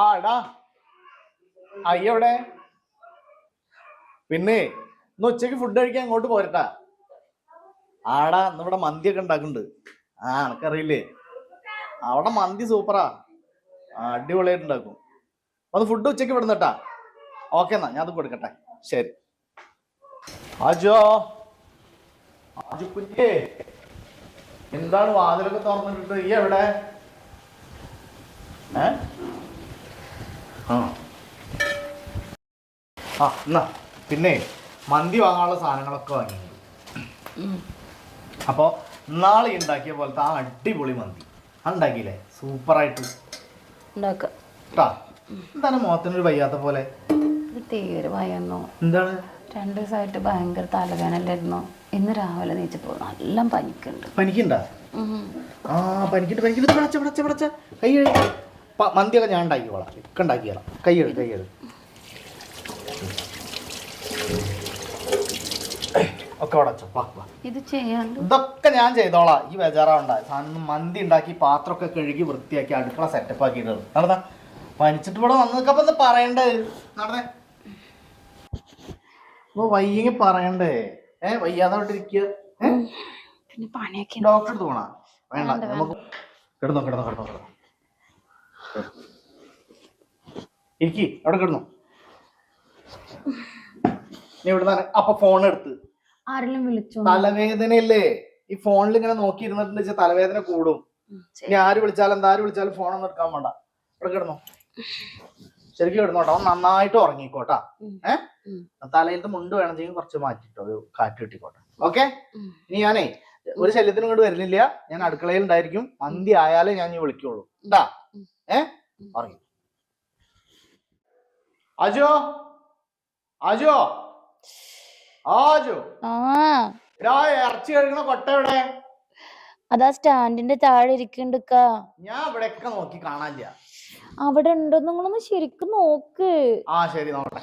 ആ എടാ. അയ്യവിടെ പിന്നെ ഇന്ന് ഉച്ചയ്ക്ക് ഫുഡ് കഴിക്കാൻ അങ്ങോട്ട് പോരട്ടാ. ആടാ ഇന്ന് ഇവിടെ മന്തിയൊക്കെ ഉണ്ടാക്കുന്നുണ്ട്. ആ എനക്കറിയില്ലേ അവിടെ മന്തി സൂപ്പറാ. അടിപൊളിയായിട്ട് ഉണ്ടാക്കും അത് ഫുഡ് ഉച്ചയ്ക്ക് വിടുന്നട്ടാ ഓക്കെ എന്നാ ഞാൻ അത് കൊടുക്കട്ടെ. ശരി. ആജോ. ആജു കുഞ്ഞേ. എന്താണ് വാതിലൊക്കെ തുറന്നിട്ടിട്ട്? ഈ എവിടെ? ഏ? ആ. ആ എന്നാ പിന്നെ മന്തി വാങ്ങാനുള്ള സാധനങ്ങളൊക്കെ വാങ്ങി. അപ്പോൾ നാളെ ഉണ്ടാക്കിയ പോലത്തെ ആ അടിപൊളി മന്തി. അണ്ടാക്കിയില്ലേ ഉണ്ടാക്കിയില്ലേ സൂപ്പറായിട്ട്. ഉണ്ടാക്ക. കേട്ടാ എന്താണ് മുഖത്തിനൊരു വയ്യാത്ത പോലെ? ഇത് തീരെ വയന്നു എന്താണ്? രണ്ട് ദിവസമായിട്ട് ഭയങ്കര തലവേനല്ലായിരുന്നു ഇന്ന് രാവിലെ നീച്ചപ്പോ നല്ല പനിക്കുണ്ട്. പനിക്കുണ്ടാ? ആ പടച്ച പടച്ച കൈ മന്തിയൊക്കെ ഞാൻ ഉണ്ടാക്കിക്കോളാം. ഒക്കെ ഉണ്ടാക്കിക്കോളാം. കൈ കഴുകി കൈ കഴുകി ഒക്കെ ഉടച്ചോ വാ വാ. ഇത് ചെയ്യാണ്ട്. ഇതൊക്കെ ഞാൻ ചെയ്തോളാം. ഈ ബേജാറാവണ്ട. സാധനം മന്തി ഉണ്ടാക്കി പാത്രമൊക്കെ കഴുകി വൃത്തിയാക്കി അടുക്കള സെറ്റപ്പ് ആക്കിയിട്ടുണ്ട് നടന്നാ. പനിച്ചിട്ട് ഇവിടെ വന്നതൊക്കെ പറയണ്ടേ? നടന്നേ. അപ്പൊ വയ്യെങ്കിൽ പറയണ്ടേ? ഏ വയ്യാതെ അവിടെ ഇരിക്കുക ഡോക്ടർ അടുത്ത് പോണാ. വേണ്ട. നമുക്ക് കിടന്നോ കിടന്നോ കിടന്നോ കിടന്നോ. ഇരിക്കി അവിടെ കിടന്നു. നീ ഇവിടെ അപ്പൊ ഫോൺ എടുത്ത്. ആരെങ്കിലും വിളിച്ചോ? തലവേദനയല്ലേ? ഈ ഫോണിൽ ഇങ്ങനെ നോക്കി ഇരുന്നിട്ട് വെച്ചാൽ തലവേദന കൂടും. ഇനി ആര് വിളിച്ചാലും എന്താ ആര് വിളിച്ചാലും ഫോണൊന്നും എടുക്കാൻ വേണ്ട. ഇവിടെ കിടന്നു. ശരിക്കും കിടന്നോട്ടോ നന്നായിട്ട് ഉറങ്ങിക്കോട്ടാ. ഏഹ്. തലയിലത്തെ മുണ്ട് വേണമെങ്കിൽ കുറച്ച് മാറ്റിട്ടോ ഒരു കാറ്റ് കിട്ടിക്കോട്ടെ. ഓക്കെ? ഇനി ഞാനേ ഒരു ശല്യത്തിനും ഇങ്ങോട്ട് വരുന്നില്ല. ഞാൻ അടുക്കളയിൽ ഉണ്ടായിരിക്കും. മന്തി ആയാലേ ഞാൻ ഇനി വിളിക്കുള്ളൂ. ഉം. ഏ. ഉറങ്ങി അജോ? അജോ? ആജോ? ഇറച്ചി കഴിക്കണ കൊട്ട എവിടെ? അതാ സ്റ്റാൻഡിന്റെ താഴെ ഇരിക്കണ്ടക്ക ഞാൻ ഇവിടെയൊക്കെ നോക്കി കാണാനില്ല. അവിടെ ഉണ്ടോ നിങ്ങളൊന്ന് ശരിക്കും നോക്ക്. ആ ശരി നോക്കട്ടെ.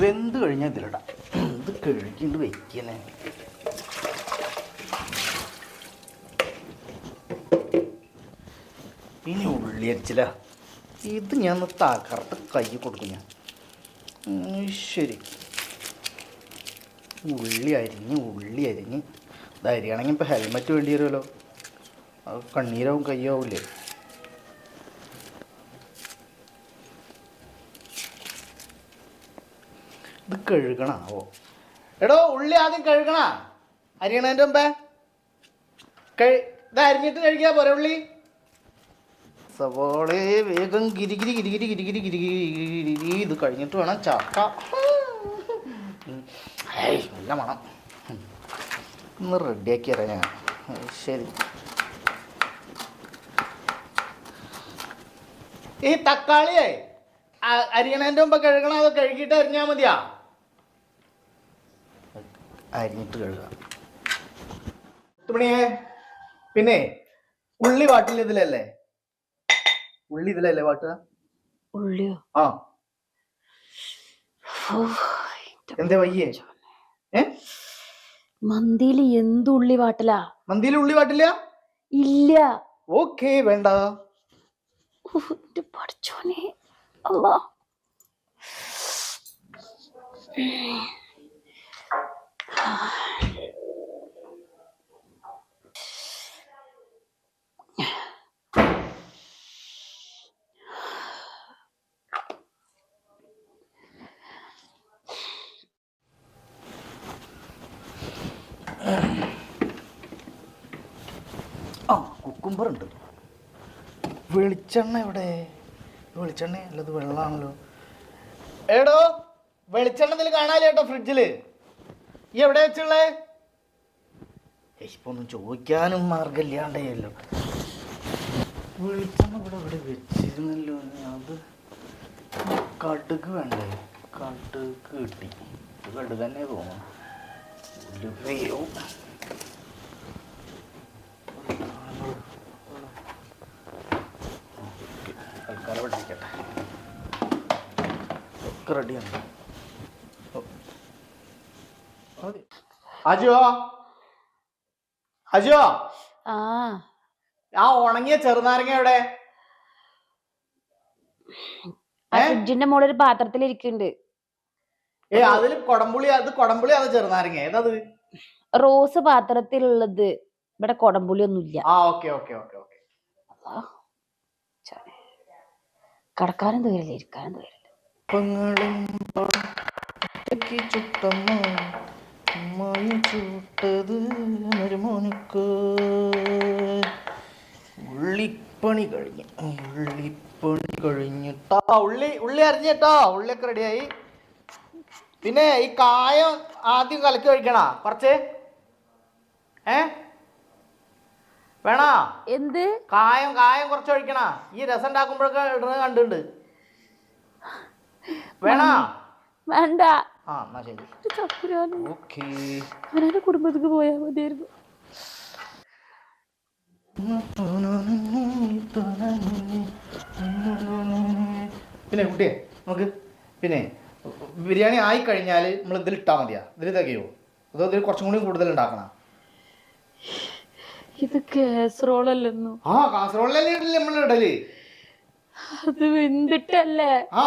വെന്ത് കഴിഞ്ഞാൽ ഇതിലിടാം. ഇത് കഴുകിണ്ട് വെക്കണേ. ഇനി ഉള്ളി അരിച്ചില്ല ഇത് ഞാൻ തകർത്ത് കൈ കൊടുക്കും ഞാൻ. ശരി ഉള്ളി അരിഞ്ഞ് ഉള്ളി അരിഞ്ഞ്. ഇത് അരിയണമെങ്കിൽ ഇപ്പോൾ ഹെൽമെറ്റ് വേണ്ടി വരുമല്ലോ. അത് കണ്ണീരാവും കയ്യാവൂലേ കഴുകണാവോ എടോ ഉള്ളി ആദ്യം കഴുകണ അരിയണതിന്റെ മുമ്പേ കഴി ഇത് അരിഞ്ഞിട്ട് കഴിക്കാ പോരെ ഉള്ളി സവോളെ വേഗം ഗിരിഗിരി ഗിരിഗിരി ഗിരിഗിരി ഗിരിഗിരി ഇത് കഴിഞ്ഞിട്ട് വേണം ചക്ക നല്ല മണം. ഒന്ന് റെഡിയാക്കി തരാം ഞാൻ ശരി ഈ തക്കാളിയെ അരിയണേന്റെ മുമ്പ് കഴുകണം അത് കഴുകിയിട്ട് അരിഞ്ഞാൽ മതിയാ അരിഞ്ഞിട്ട് കഴുകാം തുണിയേ പിന്നെ ഉള്ളി വാട്ടിൽ ഇതിലല്ലേ? ഉള്ളി ഇതിലല്ലേ വാട്ടുക? ഉള്ളിയോ? ആ. എന്താ വയ്യേ? ഏ? മന്തിയിൽ എന്ത് ഉള്ളി വാട്ടലാ? മന്തിയിൽ ഉള്ളി വാട്ടില്ല? ഇല്ല. ഓക്കേ വേണ്ട. എന്റെ പഠിച്ചോനെ അല്ലാ ആ കുക്കുംബർ ഉണ്ട് വെളിച്ചെണ്ണ ഇവിടെ വെളിച്ചെണ്ണ അല്ലത് വെള്ളമാണല്ലോ. എടോ വെളിച്ചെണ്ണ ഇതിൽ കാണാല്ലേ കേട്ടോ ഫ്രിഡ്ജിൽ? ഈ എവിടെ വെച്ചുള്ളേ? ഇപ്പൊ ഒന്നും ചോദിക്കാനും മാർഗമില്ലാണ്ടല്ലോ വെളിച്ചെണ്ണ ഇവിടെ ഇവിടെ വെച്ചിരുന്നല്ലോ? അത് കടുക് വേണ്ടേ? കടുക് കിട്ടി. കടുക് തന്നെ തോന്നുന്നു ഉലുവയോ വിളിക്കട്ടെ റെഡിയാണ് അജോ അജോ ആ. ആ ഉണങ്ങിയ ചെറുനാരങ്ങ എവിടെ? ആ? ഫ്രിഡ്ജിന്റെ മുകളിൽ ഒരു പാത്രത്തിൽ ഇരിക്കുന്നുണ്ട്. ഏ അതിൽ കൊടംപുളി അത് കൊടംപുളി അത് ചെറുനാരങ്ങ? ഏതത്? റോസ് പാത്രത്തിലുള്ളത്. ഇവിടെ കൊടംപുളി ഒന്നുമില്ല. ആ ഓക്കെ ഓക്കെ ഓക്കെ ഓക്കെ. കടക്കാനും തോരില്ല ഇരിക്കാനും ചുട്ടമ്മ? അമ്മായി ചൂട്ടത് മരുമോനുക്ക് ഉള്ളിപ്പണി കഴിഞ്ഞു. ഉള്ളിപ്പണി കഴിഞ്ഞിട്ടാ ഉള്ളി ഉള്ളി അറിഞ്ഞിട്ടോ ഉള്ളിയൊക്കെ റെഡിയായി പിന്നെ ഈ കായം ആദ്യം കലക്കി കഴിക്കണ കുറച്ച്? ഏ? വേണോ? എന്ത്? കായം കായം കുറച്ച് ഒഴിക്കണ? ഈ രസം ഉണ്ടാക്കുമ്പോഴൊക്കെ ഇടുന്നത് കണ്ടിട്ടുണ്ട്. വേണോ? വേണ്ട. ആ എന്നാ ശരി. ഓക്കേ. അവനെ കുടുംബത്തേക്ക് പോയാൽ മതിയായിരുന്നു. പിന്നെ കുട്ടിയെ നമുക്ക് പിന്നെ ബിരിയാണി ആയി കഴിഞ്ഞാൽ നമ്മൾ ഇതിൽ ഇട്ടാൽ മതിയാ ഇതിൽ തികയോ അതോ ഇതിൽ കുറച്ചും കൂടി കൂടുതൽ ഉണ്ടാക്കണം ഇത് കാസറോളല്ലെന്നു. ആ കാസറോളല്ലേ നമ്മൾ ഇടൽ. അത് വെന്തിട്ടല്ലേ? ആ.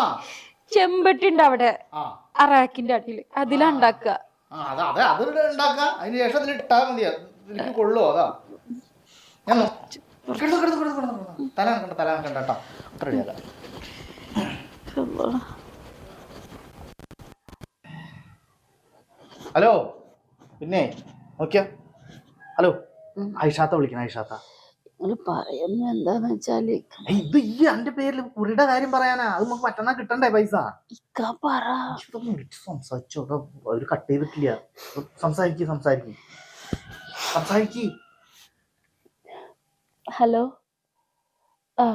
ചെമ്പട്ടിണ്ട് അവിടെ ആ. ആ റാക്കിന്റെ അടിയിൽ. അതിലാ ഉണ്ടാക്കുക. ആ അതാ അതെ അത് ഉണ്ടാക്കാം അതിന് ശേഷം അതിൽ ഇട്ടാൽ മതിയാ എനിക്ക് അതാ. ഞാൻ നോ- കിടന്നു കിടന്നു കിടന്നു കിടന്നു കിടന്നു. തല കണ്ട തല കണ്ട കേട്ടോ. റെഡിയാക്കാം ഹലോ പിന്നെ നോക്കിയാ? ഹലോ. ഐഷാത്ത വിളിക്കണം ഐഷാത്ത. നിങ്ങൾ പറയുന്നത് എന്താന്ന് വെച്ചാൽ ഇത് ഈ എന്റെ പേരിൽ കുറിയുടെ കാര്യം പറയാനാ. അത് നമുക്ക് മറ്റന്നാ കിട്ടണ്ടേ പൈസ? ഇക്ക പറ. ഇതൊന്ന് വിളിച്ച് സംസാരിച്ചോ? അവർ കട്ട് ചെയ്തിട്ടില്ല. സംസാരിക്ക് സംസാരിക്ക്. സംസാരിക്ക്. ഹലോ? ആ.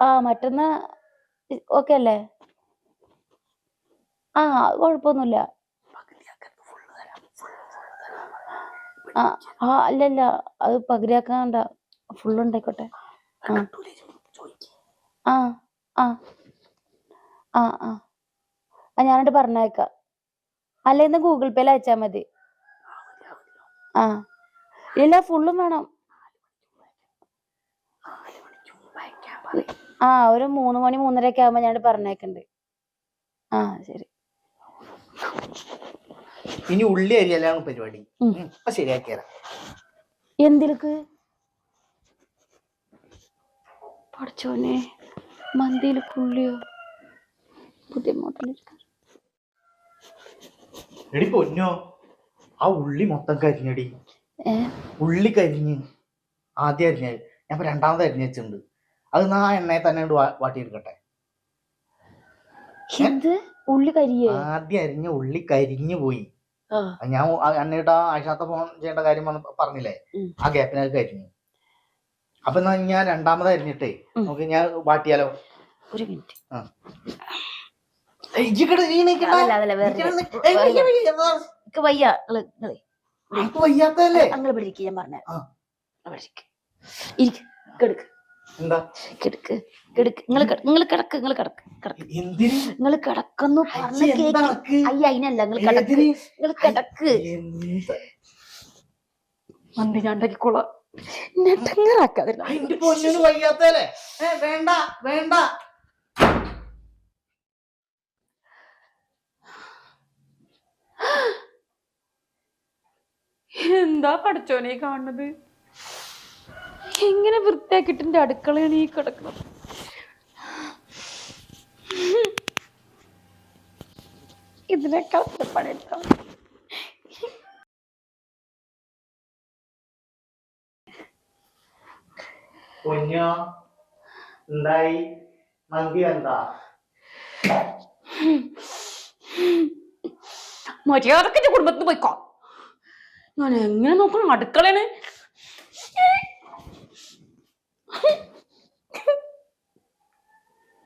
ആ മറ്റന്നാ ഓക്കെ അല്ലേ? ആ കുഴപ്പമൊന്നുമില്ല. ആ ആ അല്ലല്ല. അത് പകരാക്കാണ്ട ഫുൾ ഉണ്ടായിക്കോട്ടെ. ആ. ആ ആ. ആ ആ. ഞാൻ ഞാനിട്ട് പറഞ്ഞേക്കാം അല്ല ഇന്ന് ഗൂഗിൾ പേയിൽ അയച്ചാൽ മതി. ആ. ഇല്ല ഫുള്ളും വേണം. ആ ഒരു മൂന്ന് മണി മൂന്നര ഒക്കെ ആവുമ്പോൾ ഞാൻ പറഞ്ഞേക്കുണ്ട് ആ ശരി. ഇനി ഉള്ളി അരിയലാണ് പരിപാടി. അപ്പൊ ശരിയാക്കി തരാം. എന്തിലേക്ക് പഠിച്ചോനെ മന്തിയിൽ പുള്ളിയോ പുതിയ എടി പൊന്നോ ആ ഉള്ളി മൊത്തം കരിഞ്ഞടി. ഉള്ളി കരിഞ്ഞ് ആദ്യം അരിഞ്ഞ ഞാൻ രണ്ടാമത് അരിഞ്ഞ വെച്ചിട്ടുണ്ട്. അത് ആ എണ്ണയെ തന്നെ വാട്ടിയെടുക്കട്ടെ. ഉള്ളി കരിഞ്ഞ ആദ്യം അരിഞ്ഞ ഉള്ളി കരിഞ്ഞു പോയി. ഞാൻ അന്നേട്ട് ആ ആഴ്ചാത്ത ഫോൺ ചെയ്യേണ്ട കാര്യം പറഞ്ഞില്ലേ. ആ ഗ്യാപ്പിനൊക്കെ കഴിഞ്ഞു. അപ്പൊ എന്നാ ഞാൻ രണ്ടാമത് അരിഞ്ഞിട്ടേ. നമുക്ക് ഞാൻ വാട്ടിയാലോ? ഒരു മിനിറ്റ്. ഏയ്, ഇജ്ജ് ഇങ്ങട് നീ എണീക്കണ്ട. അതല്ല അതല്ല വേറെ ഇജ്ജ് ഇങ്ങട് ഏയ്, വയ്യ, വയ്യ, എന്താ? എനിക്ക് വയ്യ. നിങ്ങൾ നിങ്ങൾ അനക്ക് വയ്യാത്തതല്ലേ? നിങ്ങൾ പിടിക്ക് ഞാൻ പറഞ്ഞ ആ. ഇരിക്ക്. കിടക്ക് എന്താ? കിടക്ക് കിടക്ക്. നിങ്ങൾ നിങ്ങൾ കിടക്ക് നിങ്ങൾ കിടക്ക് കിടക്ക്. എന്തിന്? നിങ്ങൾ കിടക്കുന്നു പറഞ്ഞ അയ്യേ, എന്താ കേക്ക്. അനക്ക്? അയ്യ അതിനല്ല നിങ്ങൾ കിടക്ക് ഏതിന്? നിങ്ങൾ കിടക്ക്. എന്ത്? മന്തി ഞാൻ ഉണ്ടാക്കിക്കോളാം നെട്ടങ്ങറാക്കാതില്ല അതിന്റെ പൊന്നിന് വയ്യാത്തല്ലേ വേണ്ട വേണ്ട. എന്താ പഠിച്ചോനെ ഈ എങ്ങനെ വൃത്തിയാക്കിയിട്ട് എന്റെ അടുക്കളയാണ് ഈ കിടക്കുന്നത്? ഇതിനേക്കാൾ പണിയെടുക്കാം പൊന്നോ എന്തായി? മന്തി എന്താ? മര്യാദയ്ക്ക് കുടുംബത്തിന് പോയിക്കോ. ഞാൻ എങ്ങനെ നോക്കണം? അടുക്കളയാണ്